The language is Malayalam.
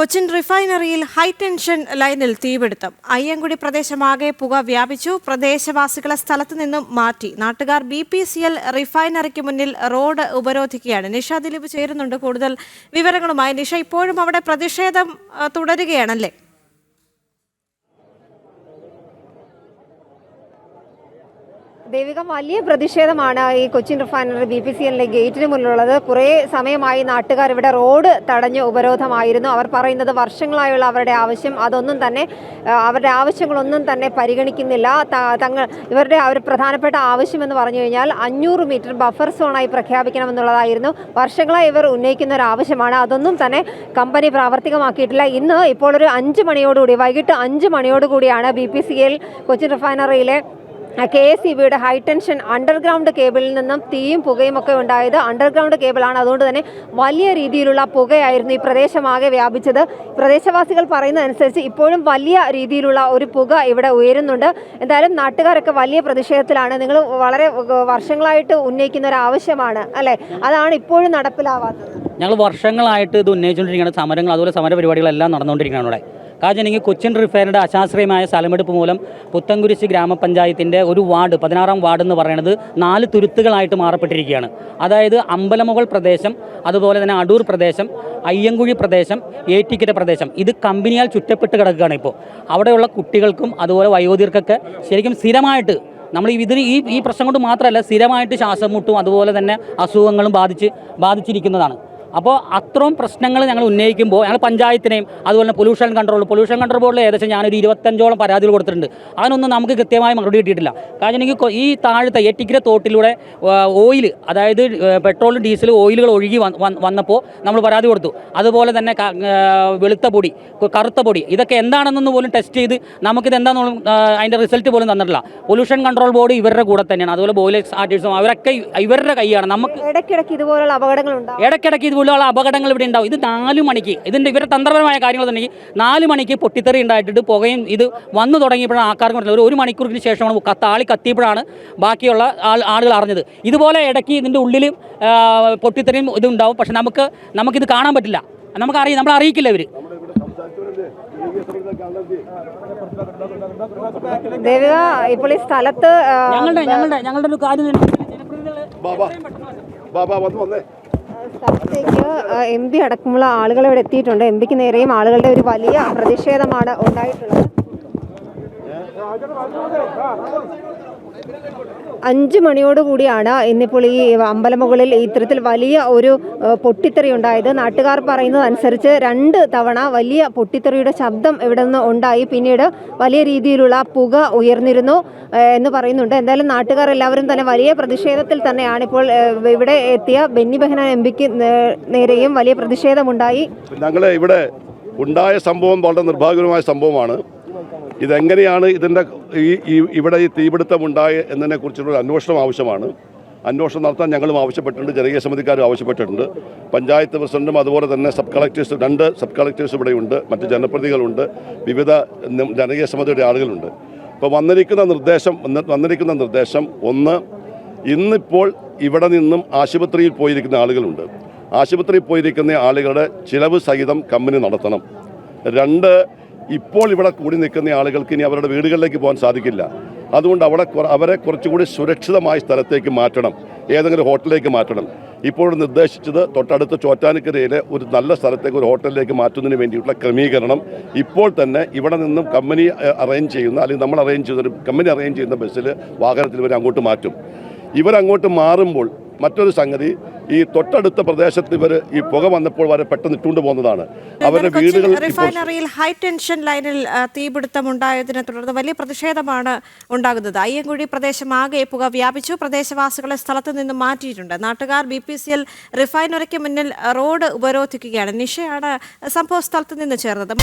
കൊച്ചിൻ റിഫൈനറിയിൽ ഹൈടെൻഷൻ ലൈനിൽ തീപിടുത്തം. അയ്യങ്കുടി പ്രദേശമാകെ പുക വ്യാപിച്ചു. പ്രദേശവാസികളെ സ്ഥലത്തു നിന്നും മാറ്റി. നാട്ടുകാർ ബി പി സി എൽ റിഫൈനറിക്ക് മുന്നിൽ റോഡ് ഉപരോധിക്കുകയാണ്. നിഷ ദിലീപ് ചേരുന്നുണ്ട് കൂടുതൽ വിവരങ്ങളുമായി. നിഷ ഇപ്പോഴും അവിടെ പ്രതിഷേധം തുടരുകയാണല്ലേ? ദേവിക വലിയ പ്രതിഷേധമാണ് ഈ Cochin refinery B P C എല്ലിലെ ഗേറ്റിന് മുന്നിലുള്ളത്. കുറേ സമയമായി നാട്ടുകാർ ഇവിടെ റോഡ് തടഞ്ഞ് ഉപരോധമായിരുന്നു. അവർ പറയുന്നത് വർഷങ്ങളായുള്ള അവരുടെ ആവശ്യം അതൊന്നും തന്നെ അവരുടെ ആവശ്യങ്ങളൊന്നും തന്നെ പരിഗണിക്കുന്നില്ല. തങ്ങൾ ഇവരുടെ ഒരു പ്രധാനപ്പെട്ട ആവശ്യമെന്ന് പറഞ്ഞു കഴിഞ്ഞാൽ അഞ്ഞൂറ് മീറ്റർ ബഫർ സോണായി പ്രഖ്യാപിക്കണമെന്നുള്ളതായിരുന്നു. വർഷങ്ങളായി ഇവർ ഉന്നയിക്കുന്ന ഒരു ആവശ്യമാണ്. അതൊന്നും തന്നെ കമ്പനി പ്രാവർത്തികമാക്കിയിട്ടില്ല. ഇന്ന് ഇപ്പോൾ ഒരു അഞ്ച് മണിയോടുകൂടി വൈകിട്ട് അഞ്ച് മണിയോടുകൂടിയാണ് B P C L Cochin റിഫൈനറിയിലെ K S E ബിയുടെ ഹൈടെൻഷൻ അണ്ടർഗ്രൗണ്ട് കേബിളിൽ നിന്നും തീയും പുകയും ഒക്കെ ഉണ്ടായത് അണ്ടർഗ്രൗണ്ട് കേബിളാണ് അതുകൊണ്ട് തന്നെ വലിയ രീതിയിലുള്ള പുകയായിരുന്നു ഈ പ്രദേശമാകെ വ്യാപിച്ചത്. പ്രദേശവാസികൾ പറയുന്നതനുസരിച്ച് ഇപ്പോഴും വലിയ രീതിയിലുള്ള ഒരു പുക ഇവിടെ ഉയരുന്നുണ്ട്. എന്തായാലും നാട്ടുകാരൊക്കെ വലിയ പ്രതിഷേധത്തിലാണ്. നിങ്ങൾ വളരെ വർഷങ്ങളായിട്ട് ഉന്നയിക്കുന്ന ഒരു ആവശ്യമാണ് അല്ലേ? അതാണ് ഇപ്പോഴും നടപ്പിലാവാത്തത്. ഞങ്ങൾ വർഷങ്ങളായിട്ട് ഇത് ഉന്നയിച്ചുകൊണ്ടിരിക്കുകയാണ്. സമരങ്ങൾ അതുപോലെ സമര പരിപാടികളെല്ലാം നടന്നുകൊണ്ടിരിക്കുകയാണ് ഇവിടെ. കാരണം കൊച്ചിൻ റിഫൈനറിയുടെ അശാസ്ത്രീയമായ സ്ഥലമെടുപ്പ് മൂലം പുത്തൻകുരിശ് ഗ്രാമപഞ്ചായത്തിന്റെ ഒരു വാർഡ് പതിനാറാം വാർഡ് എന്ന് പറയുന്നത് നാല് തുരുത്തുകളായിട്ട് മാറപ്പെട്ടിരിക്കുകയാണ്. അതായത് അമ്പലമുകൾ പ്രദേശം അതുപോലെ തന്നെ അടൂർ പ്രദേശം അയ്യങ്കുഴി പ്രദേശം ഏറ്റിക്കര പ്രദേശം. ഇത് കമ്പനിയാൽ ചുറ്റപ്പെട്ട് കിടക്കുകയാണ് ഇപ്പോൾ. അവിടെയുള്ള കുട്ടികൾക്കും അതുപോലെ വയോധികർക്കൊക്കെ ശരിക്കും സ്ഥിരമായിട്ട് നമ്മൾ ഇതിന് ഈ ഈ പ്രശ്നം കൊണ്ട് മാത്രമല്ല സ്ഥിരമായിട്ട് ശ്വാസം മുട്ടും അതുപോലെ തന്നെ അസുഖങ്ങളും ബാധിച്ച് ബാധിച്ചിരിക്കുന്നതാണ്. അപ്പോൾ അത്രയും പ്രശ്നങ്ങൾ ഞങ്ങൾ ഉന്നയിക്കുമ്പോൾ ഞങ്ങൾ പഞ്ചായത്തിനെയും അതുപോലെ തന്നെ പൊല്യൂഷൻ കൺട്രോൾ പൊല്യൂഷൻ കൺട്രോൾ ബോർഡിൽ ഏകദേശം ഞാനൊരു ഇരുപത്തഞ്ചോളം പരാതികൾ കൊടുത്തിട്ടുണ്ട്. അതിനൊന്നും നമുക്ക് കൃത്യമായ മറുപടി കിട്ടിയിട്ടില്ല. കാരണം എനിക്ക് ഈ താഴത്തെ എട്ടിക്കര തോട്ടിലൂടെ ഓയിൽ അതായത് പെട്രോൾ ഡീസൽ ഓയിലുകൾ ഒഴുകി വന്ന്- വന്ന് വന്നപ്പോൾ നമ്മൾ പരാതി കൊടുത്തു. അതുപോലെ തന്നെ വെളുത്ത പൊടി കറുത്ത പൊടി ഇതൊക്കെ എന്താണെന്നൊന്ന് പോലും ടെസ്റ്റ് ചെയ്ത് നമുക്കിത് എന്താണെന്ന് അതിന്റെ റിസൾട്ട് പോലും തന്നിട്ടില്ല. പൊല്യൂഷൻ കൺട്രോൾ ബോർഡ് ഇവരുടെ കൂടെ തന്നെയാണ്. അതുപോലെ ബോയിലേഴ്സ് ആർട്ടിസ്റ്റും അവരൊക്കെ ഇവരുടെ കൈയാണ്. നമുക്ക് ഇടയ്ക്കിടയ്ക്ക് ഇതുപോലുള്ള അപകടങ്ങൾ ഇടയ്ക്കിടയ്ക്ക് ഇടയ്ക്കിടയ്ക്ക് ഇതുപോലുള്ള അപകടങ്ങൾ ഇവിടെ ഉണ്ടാവും. ഇത് നാല് മണിക്ക്. ഇതിന്റെ ഇവരുടെ തന്ത്രപരമായ കാര്യങ്ങൾ തന്നെ നാല് മണിക്ക് പൊട്ടിത്തെറി ഉണ്ടായിട്ടുണ്ട് പുകയും ഇത് വന്നു തുടങ്ങിയപ്പോഴാണ് ആൾക്കാർക്ക് പറഞ്ഞത് ഒരു ഒരു മണിക്കൂറിന് ശേഷമാണ് കത്താളി കത്തിയപ്പോഴാണ് ബാക്കിയുള്ള ആൾ ആളുകൾ അറിഞ്ഞത്. ഇതുപോലെ ഇടയ്ക്ക് ഇതിന്റെ ഉള്ളിൽ പൊട്ടിത്തെറിയും ഇതുണ്ടാവും. പക്ഷെ നമുക്ക് നമുക്കിത് കാണാൻ പറ്റില്ല. നമുക്കറിയാം നമ്മൾ അറിയിക്കില്ല ഇവർ ദേവിക ഇപ്പോൾ ഈ സ്ഥലത്ത് ഞങ്ങളുടെ ഞങ്ങളുടെ ഞങ്ങളുടെ ഒരു കാര്യം. ബാബാ ബാബാ വന്ന് വന്നേ. സ്ഥലത്തേക്ക് എം പി അടക്കമുള്ള ആളുകൾ ഇവിടെ എത്തിയിട്ടുണ്ട്. എം പിക്ക് നേരെയും ആളുകളുടെ ഒരു വലിയ പ്രതിഷേധമാണ് ഉണ്ടായിട്ടുള്ളത്. അഞ്ച് മണിയോടുകൂടിയാണ് ഇന്നിപ്പോൾ ഈ അമ്പലമുകളിൽ ഇത്തരത്തിൽ വലിയ ഒരു പൊട്ടിത്തെറി ഉണ്ടായത്. നാട്ടുകാർ പറയുന്നതനുസരിച്ച് രണ്ട് തവണ വലിയ പൊട്ടിത്തെറിയുടെ ശബ്ദം ഇവിടെ നിന്ന് ഉണ്ടായി. പിന്നീട് വലിയ രീതിയിലുള്ള പുക ഉയർന്നിരുന്നു എന്ന് പറയുന്നുണ്ട്. എന്തായാലും നാട്ടുകാർ എല്ലാവരും തന്നെ വലിയ പ്രതിഷേധത്തിൽ തന്നെയാണ് ഇപ്പോൾ ഇവിടെ എത്തിയ. ബെന്നി ബെഹന എം പിക്ക് നേരെയും വലിയ പ്രതിഷേധമുണ്ടായി. ഞങ്ങൾ ഇവിടെ ഉണ്ടായ സംഭവം വളരെ നിർഭാഗ്യകരമായ സംഭവമാണ്. ഇതെങ്ങനെയാണ് ഇതിന്റെ ഈ ഇവിടെ ഈ തീപിടുത്തം ഉണ്ടായ എന്നതിനെ കുറിച്ചുള്ള അന്വേഷണം ആവശ്യമാണ്. അന്വേഷണം നടത്താൻ ഞങ്ങളും ആവശ്യപ്പെട്ടിട്ടുണ്ട് ജനകീയ സമിതിക്കാരും ആവശ്യപ്പെട്ടിട്ടുണ്ട്. പഞ്ചായത്ത് പ്രസിഡന്റും അതുപോലെ തന്നെ സബ് കളക്ടേഴ്സ് രണ്ട് സബ് കളക്ടേഴ്സ് ഇവിടെയുണ്ട് മറ്റ് ജനപ്രതികളുണ്ട് വിവിധ ജനകീയ സമിതിയുടെ ആളുകളുണ്ട്. ഇപ്പോൾ വന്നിരിക്കുന്ന നിർദ്ദേശം വന്നിരിക്കുന്ന നിർദ്ദേശം ഒന്ന് ഇന്നിപ്പോൾ ഇവിടെ നിന്നും ആശുപത്രിയിൽ പോയിരിക്കുന്ന ആളുകളുണ്ട്. ആശുപത്രിയിൽ പോയിരിക്കുന്ന ആളുകളുടെ ചിലവ് സഹിതം കമ്പനി നടത്തണം. രണ്ട് ഇപ്പോൾ ഇവിടെ കൂടി നിൽക്കുന്ന ആളുകൾക്ക് ഇനി അവരുടെ വീടുകളിലേക്ക് പോകാൻ സാധിക്കില്ല. അതുകൊണ്ട് അവിടെ അവരെ കുറച്ചുകൂടി സുരക്ഷിതമായ സ്ഥലത്തേക്ക് മാറ്റണം. ഏതെങ്കിലും ഹോട്ടലിലേക്ക് മാറ്റണം. ഇപ്പോൾ നിർദ്ദേശിച്ചത് തൊട്ടടുത്ത ചോറ്റാനിക്കരയിലെ ഒരു നല്ല സ്ഥലത്തേക്ക് ഒരു ഹോട്ടലിലേക്ക് മാറ്റുന്നതിന് വേണ്ടിയിട്ടുള്ള ക്രമീകരണം. ഇപ്പോൾ തന്നെ ഇവിടെ നിന്നും കമ്പനി അറേഞ്ച് ചെയ്യുന്ന അല്ലെങ്കിൽ നമ്മൾ അറേഞ്ച് ചെയ്യുന്ന കമ്പനി അറേഞ്ച് ചെയ്യുന്ന ബസ്സിൽ വാഹനത്തിൽ ഇവരെ അങ്ങോട്ട് മാറ്റും. ഇവരങ്ങോട്ട് മാറുമ്പോൾ മറ്റൊരു സംഗതി ഈ തൊട്ടടുത്ത പ്രദേശത്ത് ഇവർ ഈ പുക വന്നപ്പോൾ വരെ പെട്ടെന്ന് ഇട്ടുകൊണ്ട് പോകുന്നതാണ്. അവരുടെ വീടുകൾ റിഫൈനറിയിൽ ഹൈ ടെൻഷൻ ലൈനിൽ തീപിടുത്തം ഉണ്ടായതിനെ തുടർന്ന് വലിയ പ്രതിഷേധമാണ് ഉണ്ടാകുന്നത്. അയ്യങ്കുഴി പ്രദേശമാകെ പുക വ്യാപിച്ചു. പ്രദേശവാസികളെ സ്ഥലത്ത് നിന്ന് മാറ്റിയിട്ടുണ്ട്. നാട്ടുകാർ ബി പി സി എൽ റിഫൈനറിക്ക് മുന്നിൽ റോഡ് ഉപരോധിക്കുകയാണ്. നിഷയാണ് സംഭവ സ്ഥലത്ത് നിന്ന് ചേർന്നത്.